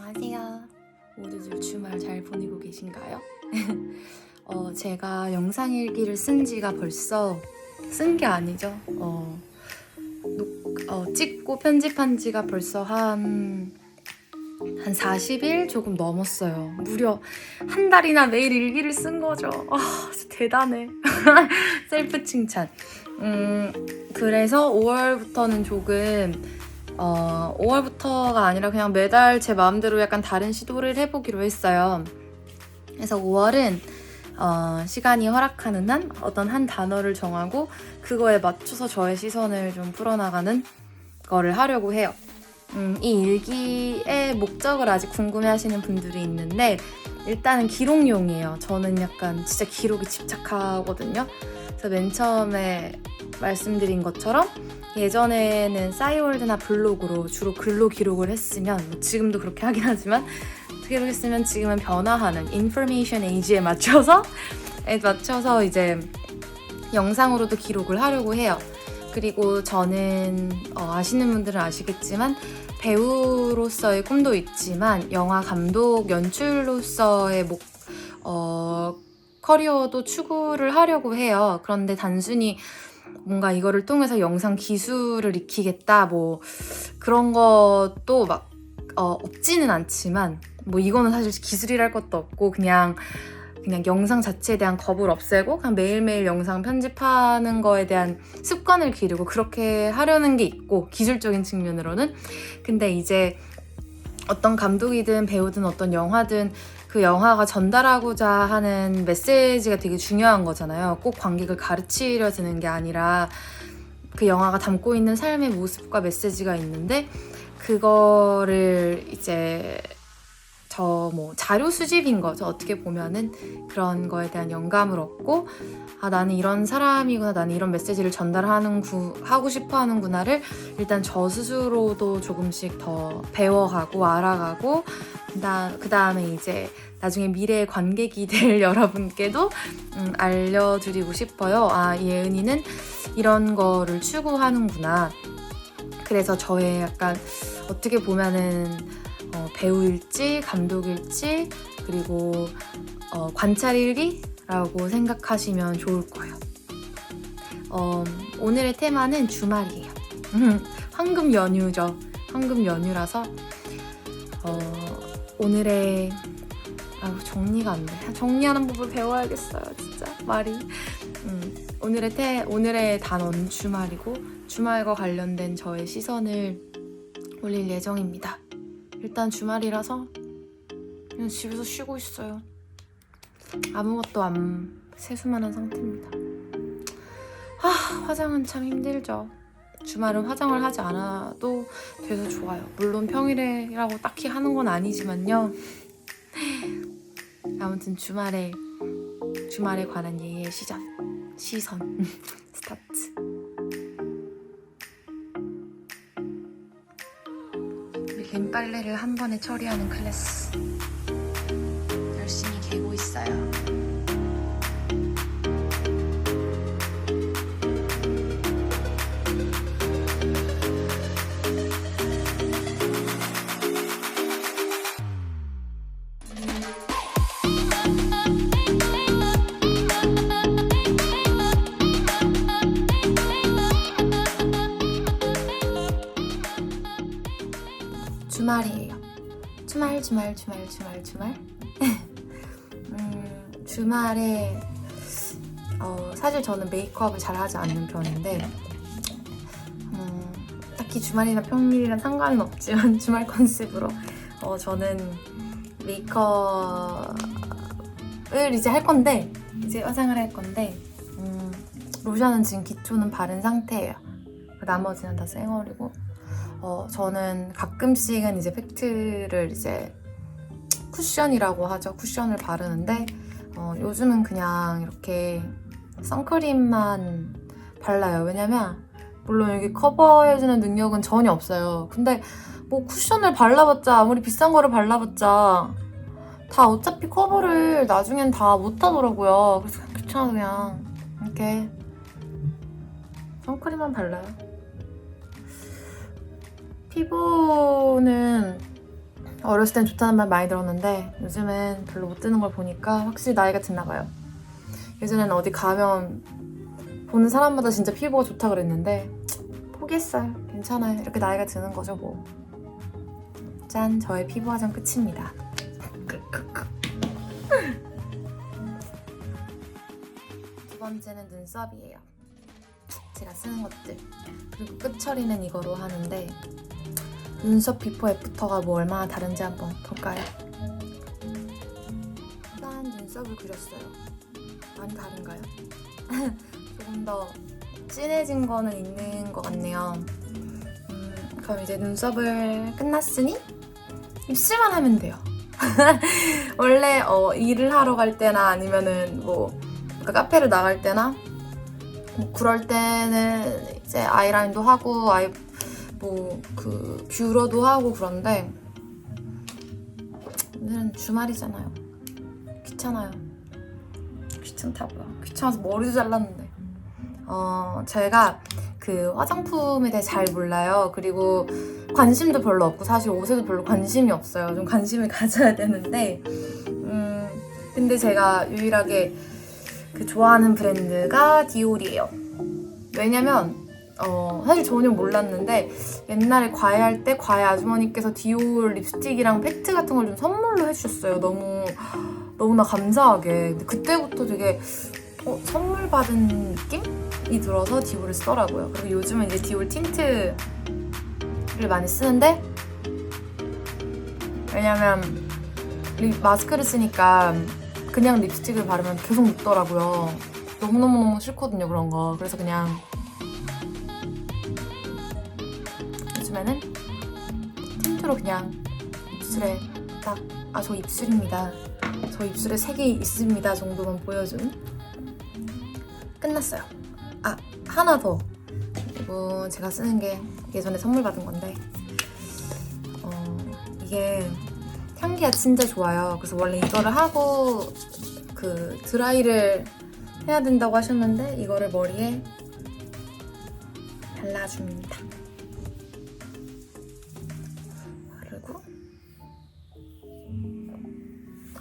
안녕하세요. 모두들 주말 잘 보내고 계신가요? 어, 제가 영상 일기를 쓴 지가 벌써 쓴 게 아니죠. 어, 녹- 어, 찍고 편집한 지가 벌써 한, 한 40일 조금 넘었어요. 무려 한 달이나 매일 일기를 쓴 거죠. 아, 대단해. 셀프 칭찬. 음, 그래서 5월부터는 조금 어, 5월부터가 아니라 그냥 매달 제 마음대로 약간 다른 시도를 해보기로 했어요. 그래서 5월은 어, 시간이 허락하는 한 어떤 한 단어를 정하고 그거에 맞춰서 저의 시선을 좀 풀어나가는 거를 하려고 해요. 음, 이 일기의 목적을 아직 궁금해 하시는 분들이 있는데 일단은 기록용이에요. 저는 약간 진짜 기록에 집착하거든요. 그래서 맨 처음에 말씀드린 것처럼 예전에는 싸이월드나 블로그로 주로 글로 기록을 했으면 뭐 지금도 그렇게 하긴 하지만 기록했으면 지금은 변화하는 인포메이션 에이지에 맞춰서 에 맞춰서 이제 영상으로도 기록을 하려고 해요. 그리고 저는 어, 아시는 분들은 아시겠지만 배우로서의 꿈도 있지만 영화 감독 연출로서의 목 어, 커리어도 추구를 하려고 해요. 그런데 단순히 뭔가 이거를 통해서 영상 기술을 익히겠다 뭐 그런 것도 막 어, 없지는 않지만 뭐 이거는 사실 기술이랄 것도 없고 그냥 그냥 영상 자체에 대한 겁을 없애고 그냥 매일매일 영상 편집하는 거에 대한 습관을 기르고 그렇게 하려는 게 있고 기술적인 측면으로는. 근데 이제 어떤 감독이든 배우든 어떤 영화든 그 영화가 전달하고자 하는 메시지가 되게 중요한 거잖아요. 꼭 관객을 가르치려 드는 게 아니라 그 영화가 담고 있는 삶의 모습과 메시지가 있는데 그거를 이제 저 뭐 자료 수집인 거죠. 어떻게 보면은 그런 거에 대한 영감을 얻고 아 나는 이런 사람이구나 나는 이런 메시지를 전달하는 구 하고 싶어 하는구나를 일단 저 스스로도 조금씩 더 배워가고 알아가고 그 다음에 이제 나중에 미래의 관객이 될 여러분께도 음, 알려드리고 싶어요. 아, 예은이는 이런 거를 추구하는구나. 그래서 저의 약간 어떻게 보면은 어, 배우일지, 감독일지, 그리고 어, 관찰일기라고 생각하시면 좋을 거예요. 어, 오늘의 테마는 주말이에요. 황금 연휴죠. 황금 연휴라서 어, 오늘의 아유, 정리가 안 돼. 정리하는 법을 배워야겠어요, 진짜 말이. 음, 오늘의 태, 오늘의 단어는 주말이고 주말과 관련된 저의 시선을 올릴 예정입니다. 일단 주말이라서 그냥 집에서 쉬고 있어요. 아무것도 안 세수만 한 상태입니다. 아, 화장은 참 힘들죠. 주말은 화장을 하지 않아도 돼서 좋아요. 물론 평일에라고 딱히 하는 건 아니지만요. 아무튼 주말에 주말에 관한 예의 시전 시선 스타트. 밀린 빨래를 한 번에 처리하는 클래스. 열심히 개고 있어요. 주말, 주말, 주말, 주말. 음, 주말에 어, 사실 저는 메이크업을 잘 하지 않는 편인데 음, 딱히 주말이나 평일이랑 상관은 없지만 주말 컨셉으로 어, 저는 메이크업을 이제 할 건데 이제 화장을 할 건데 음, 로션은 지금 기초는 바른 상태예요. 나머지는 다 쌩얼이고 어, 저는 가끔씩은 이제 팩트를 이제 쿠션이라고 하죠. 쿠션을 바르는데 어, 요즘은 그냥 이렇게 선크림만 발라요. 왜냐면 물론 여기 커버해주는 능력은 전혀 없어요. 근데 뭐 쿠션을 발라봤자 아무리 비싼 거를 발라봤자 다 어차피 커버를 나중엔 다 못하더라고요. 그래서 귀찮아서 그냥 이렇게 선크림만 발라요. 피부는 어렸을 땐 좋다는 말 많이 들었는데 요즘엔 별로 못 듣는 걸 보니까 확실히 나이가 드나 봐요. 예전에는 어디 가면 보는 사람마다 진짜 피부가 좋다 그랬는데 포기했어요. 괜찮아요. 이렇게 나이가 드는 거죠 뭐. 짠, 저의 피부 화장 끝입니다. 두 번째는 눈썹이에요. 제가 쓰는 것들. 그리고 끝 처리는 이거로 하는데 눈썹 비포 애프터가 뭐 얼마나 다른지 한번 볼까요? 일단 눈썹을 그렸어요. 많이 다른가요? 조금 더 진해진 거는 있는 것 같네요. 음, 그럼 이제 눈썹을 끝났으니 입술만 하면 돼요. 원래 어, 일을 하러 갈 때나 아니면은 뭐 카페를 나갈 때나 뭐 그럴 때는 이제 아이라인도 하고 아이 뭐 그 뷰러도 하고 그런데 오늘은 주말이잖아요. 귀찮아요. 귀찮다고요. 귀찮아서 머리도 잘랐는데. 어 제가 그 화장품에 대해 잘 몰라요. 그리고 관심도 별로 없고 사실 옷에도 별로 관심이 없어요. 좀 관심을 가져야 되는데 음 근데 제가 유일하게 그 좋아하는 브랜드가 디올이에요. 왜냐면 어 사실 전혀 몰랐는데 옛날에 과외할 때 과외 아주머니께서 디올 립스틱이랑 팩트 같은 걸 좀 선물로 해주셨어요. 너무 너무나 감사하게. 그때부터 되게 어, 선물 받은 느낌이 들어서 디올을 쓰더라고요. 그리고 요즘은 이제 디올 틴트를 많이 쓰는데 왜냐면 립 마스크를 쓰니까 그냥 립스틱을 바르면 계속 묻더라고요. 너무너무너무 싫거든요, 그런 거. 그래서 그냥 틴트로 그냥 입술에 딱, 아, 저 입술입니다. 저 입술에 색이 있습니다 정도만 보여준. 끝났어요. 아, 하나 더. 그리고 제가 쓰는 게 예전에 선물 받은 건데, 어, 이게 향기가 진짜 좋아요. 그래서 원래 이거를 하고 그 드라이를 해야 된다고 하셨는데 이거를 머리에 발라줍니다.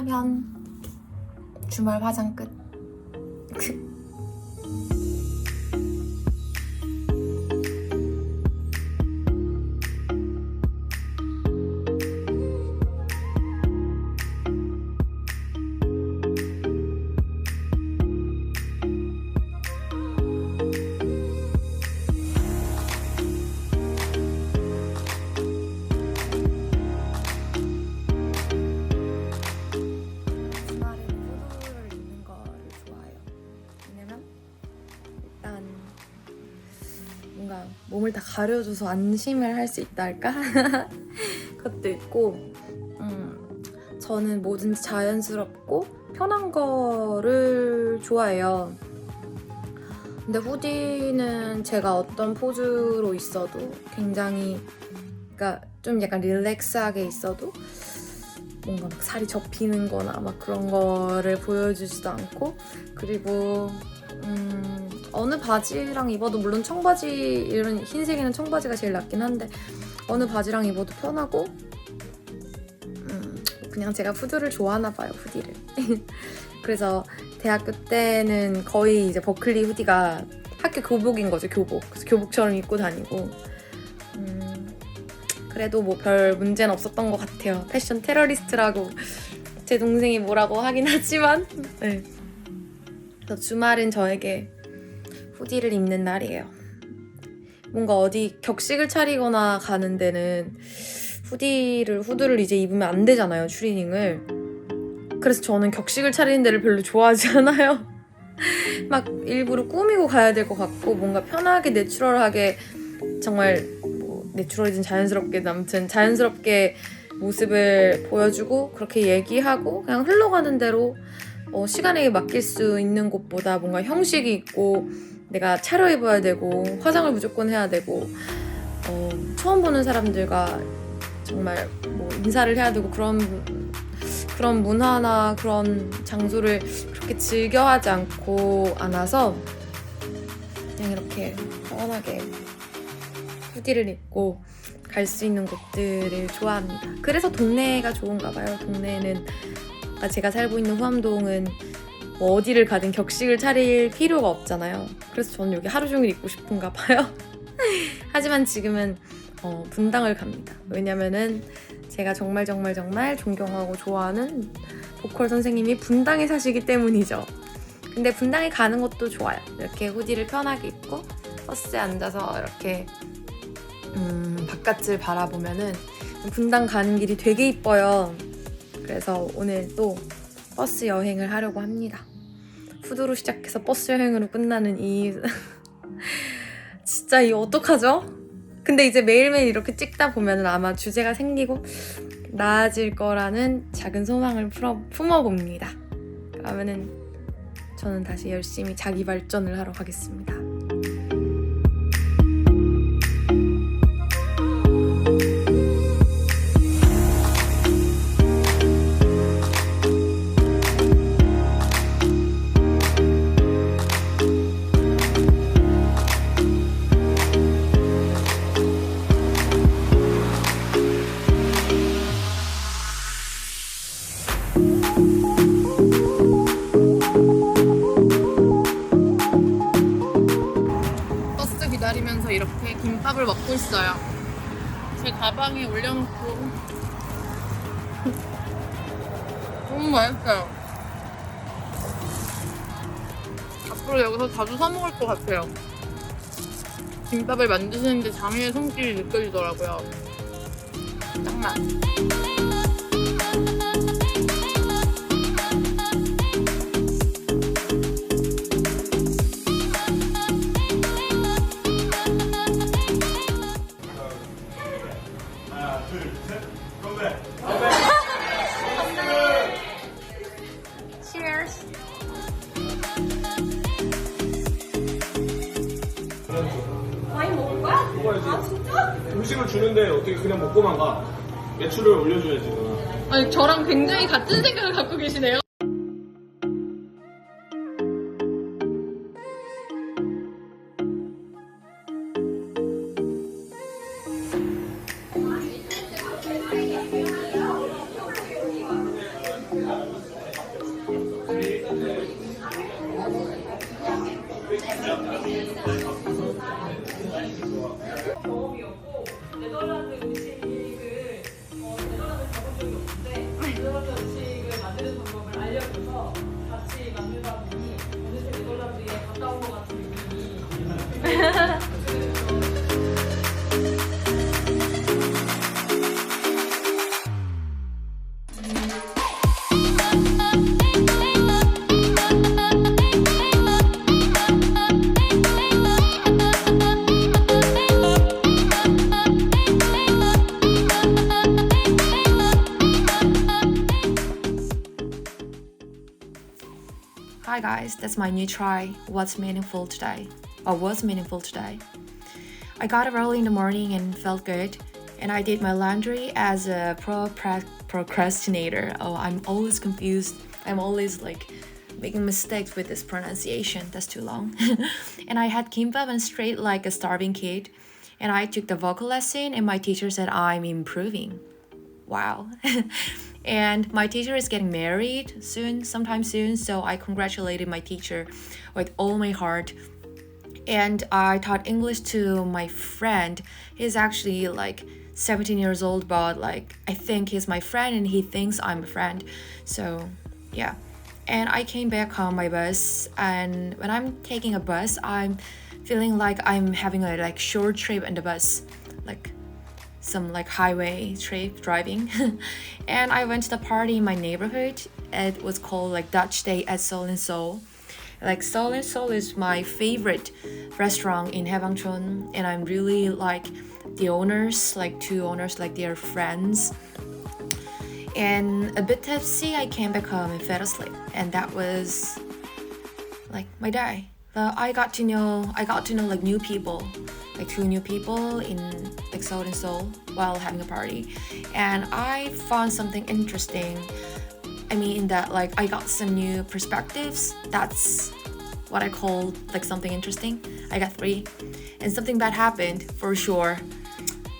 하면 주말 화장 끝. 뭔가 몸을 다 가려줘서 안심을 할 수 있다 할까? 그것도 있고 음, 저는 뭐든지 자연스럽고 편한 거를 좋아해요. 근데 후디는 제가 어떤 포즈로 있어도 굉장히 그러니까 좀 약간 릴렉스하게 있어도 뭔가 막 살이 접히는 거나 막 그런 거를 보여주지도 않고 그리고 음, 어느 바지랑 입어도 물론 청바지 이런 흰색에는 청바지가 제일 낫긴 한데 어느 바지랑 입어도 편하고 음, 그냥 제가 후드를 좋아하나 봐요 후디를 그래서 대학교 때는 거의 이제 버클리 후디가 학교 교복인 거죠 교복 그래서 교복처럼 입고 다니고 음, 그래도 뭐 별 문제는 없었던 것 같아요. 패션 테러리스트라고 제 동생이 뭐라고 하긴 하지만 네. 주말은 저에게 후디를 입는 날이에요. 뭔가 어디 격식을 차리거나 가는 데는 후디를 후드를 이제 입으면 안 되잖아요 추리닝을. 그래서 저는 격식을 차리는 데를 별로 좋아하지 않아요. 막 일부러 꾸미고 가야 될 것 같고 뭔가 편하게 내추럴하게 정말 뭐 내추럴이든 자연스럽게 아무튼 자연스럽게 모습을 보여주고 그렇게 얘기하고 그냥 흘러가는 대로 어, 시간에 맡길 수 있는 곳보다 뭔가 형식이 있고 내가 차려 입어야 되고 화장을 무조건 해야 되고 어, 처음 보는 사람들과 정말 뭐 인사를 해야 되고 그런 그런 문화나 그런 장소를 그렇게 즐겨하지 않고 안아서 그냥 이렇게 편하게 후디를 입고 갈 수 있는 곳들을 좋아합니다. 그래서 동네가 좋은가 봐요. 동네는 아, 제가 살고 있는 후암동은 뭐 어디를 가든 격식을 차릴 필요가 없잖아요. 그래서 저는 여기 하루 종일 있고 싶은가 봐요. 하지만 지금은 어, 분당을 갑니다. 왜냐면은 제가 정말 정말 정말 존경하고 좋아하는 보컬 선생님이 분당에 사시기 때문이죠. 근데 분당에 가는 것도 좋아요. 이렇게 후디를 편하게 입고 버스에 앉아서 이렇게 음, 바깥을 바라보면은 분당 가는 길이 되게 이뻐요. 그래서 오늘 또 버스 여행을 하려고 합니다. 푸드로 시작해서 버스 여행으로 끝나는 이 진짜 이거 어떡하죠? 근데 이제 매일매일 이렇게 찍다 보면 아마 주제가 생기고 나아질 거라는 작은 소망을 풀어, 품어봅니다. 그러면은 저는 다시 열심히 자기 발전을 하러 가겠습니다. 이렇게 김밥을 먹고 있어요. 제 가방에 올려놓고 너무 맛있어요. 앞으로 여기서 자주 사 먹을 것 같아요. 김밥을 만드시는데 장인의 손길이 느껴지더라고요. 짱맛. 그냥 먹고만 가? 매출을 올려줘야지. 너. 아니 저랑 굉장히 같은 생각을 갖고 계시네요. Hi guys, that's my new try. What's meaningful today? Or was meaningful today? I got up early in the morning and felt good, and I did my laundry as a pro procrastinator. Oh, I'm always confused. I'm always like making mistakes with this pronunciation. That's too long. and I had kimbap and straight like a starving kid. And I took the vocal lesson, and my teacher said I'm improving. Wow. and my teacher is getting married soon, sometime soon. So I congratulated my teacher with all my heart. And I taught English to my friend. He's actually like 17 years old, but like I think he's my friend and he thinks I'm a friend. So yeah. And I came back on my bus and when I'm taking a bus, I'm feeling like I'm having a like short trip in the bus. Like some like highway trip driving. And i went to the party in my neighborhood. It was called like dutch day at seoul and seoul. Like seoul and seoul is my favorite restaurant in Haebangchon and i'm really like the owners like two owners like they're friends. And a bit tipsy i came back home and fell asleep and that was like my day. But i got to know i got to know like new people like two new people in Seoul and Seoul while having a party, and I found something interesting. I mean, that like I got some new perspectives. That's what I call like something interesting. I got three, and something bad happened for sure.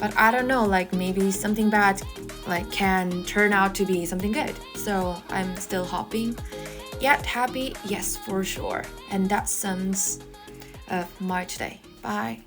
but I don't know, like maybe something bad like can turn out to be something good. So I'm still hoping. Yet happy, yes, for sure. And that sums of my today. Bye.